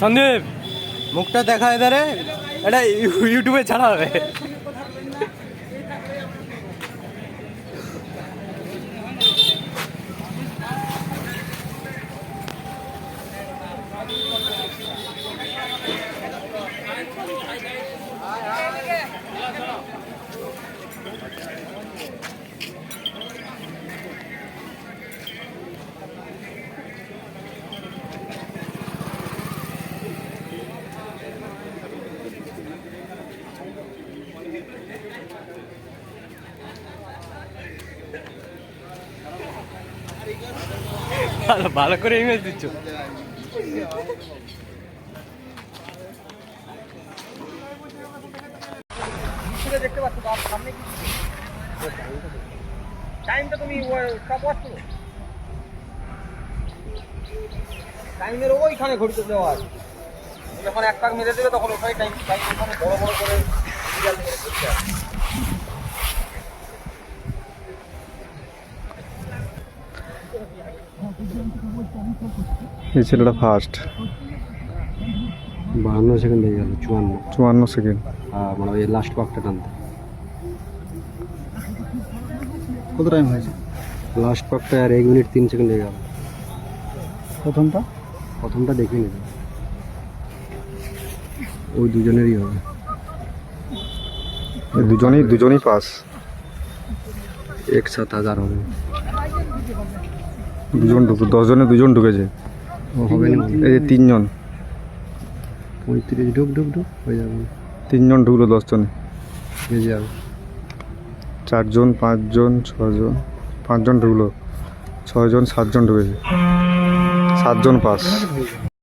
সন্দীপ মুখটা দেখা এদারে এটা ইউটিউবে ছাড়া হবে। బాలకూర ఏమేసి ఇచ్చు টাইমটা তুমি সব ওয়াচ টাইমের ওইখানে ঘড়িতে দেওয়া আছে। যখন এক পাক মেরে দেবে, তখন ওখানে টাইম টাইম ওখানে বড় বড় করে সিরিয়াল মেরে করতে এই ছেলেটা ফার্স্ট বাহান্ন সেকেন্ড হয়ে গেল চুয়ান্ন। চুয়ান্ন সেকেন্ড আর মানে ওই লাস্ট পাকটা টানতে। কত টাইম হয়েছে? লাস্ট পাকটা আর এক মিনিট তিন সেকেন্ড হয়ে গেল। প্রথমটা? প্রথমটা দেখে নিল ওই দুজনেরই হবে। দুজনেই দুজনেই পাস এক সাত হাজার হবে। দুজন ঢুকে দশজনে দুজন ঢুকেছে। ও হবে না। এই যে তিনজন। পঁয়ত্রিশ ঢুক ঢুক ঢুক হয়ে যাবে। তিনজন ঢুকলো দশজনে। হয়ে যাবে। চারজন পাঁচজন ছজন পাঁচজন ঢুকলো ছয়জন সাতজন ঢুকেছে। সাতজন পাস।